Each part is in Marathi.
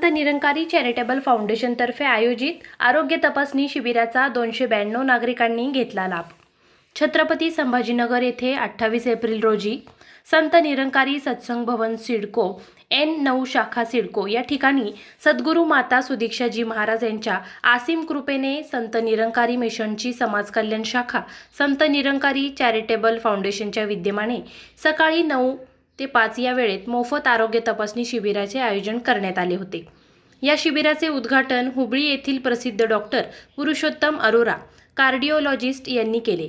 संत निरंकारी चॅरिटेबल फाउंडेशनतर्फे आयोजित आरोग्य तपासणी शिबिराचा दोनशे ब्याण्णव नागरिकांनी घेतला लाभ. छत्रपती संभाजीनगर येथे अठ्ठावीस एप्रिल रोजी संत निरंकारी सत्संग भवन सिडको एन नऊ शाखा सिडको या ठिकाणी सद्गुरू माता सुदीक्षाजी महाराज यांच्या आसीम कृपेने संत निरंकारी मिशनची समाज कल्याण शाखा संत निरंकारी चॅरिटेबल फाउंडेशनच्या विद्यमाने सकाळी नऊ ते पाच या वेळेत मोफत आरोग्य तपासणी शिबिराचे आयोजन करण्यात आले होते. या शिबिराचे उद्घाटन हुबळी येथील प्रसिद्ध डॉक्टर पुरुषोत्तम अरोरा कार्डिओलॉजिस्ट यांनी केले.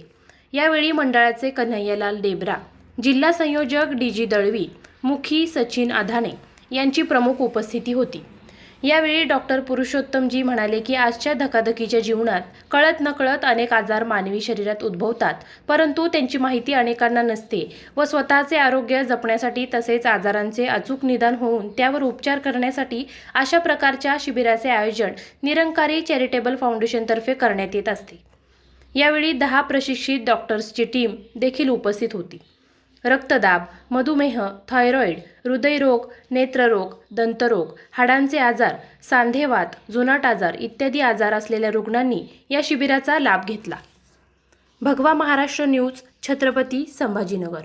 यावेळी मंडळाचे कन्हैयालाल डेबरा जिल्हा संयोजक डी जी दळवी मुखी सचिन आधाने यांची प्रमुख उपस्थिती होती. यावेळी डॉक्टर पुरुषोत्तमजी म्हणाले की आजच्या धकाधकीच्या जीवनात कळत नकळत अनेक आजार मानवी शरीरात उद्भवतात परंतु त्यांची माहिती अनेकांना नसते व स्वतःचे आरोग्य जपण्यासाठी तसेच आजारांचे अचूक निदान होऊन त्यावर उपचार करण्यासाठी अशा प्रकारच्या शिबिराचे आयोजन निरंकारी चॅरिटेबल फाउंडेशनतर्फे करण्यात येत असते. यावेळी दहा प्रशिक्षित डॉक्टर्सची टीम देखील उपस्थित होती. रक्तदाब मधुमेह थायरॉईड हृदयरोग नेत्ररोग दंतरोग हाडांचे आजार सांधेवात जुनाट आजार इत्यादी आजार असलेल्या रुग्णांनी या शिबिराचा लाभ घेतला. भगवा महाराष्ट्र न्यूज छत्रपती संभाजीनगर.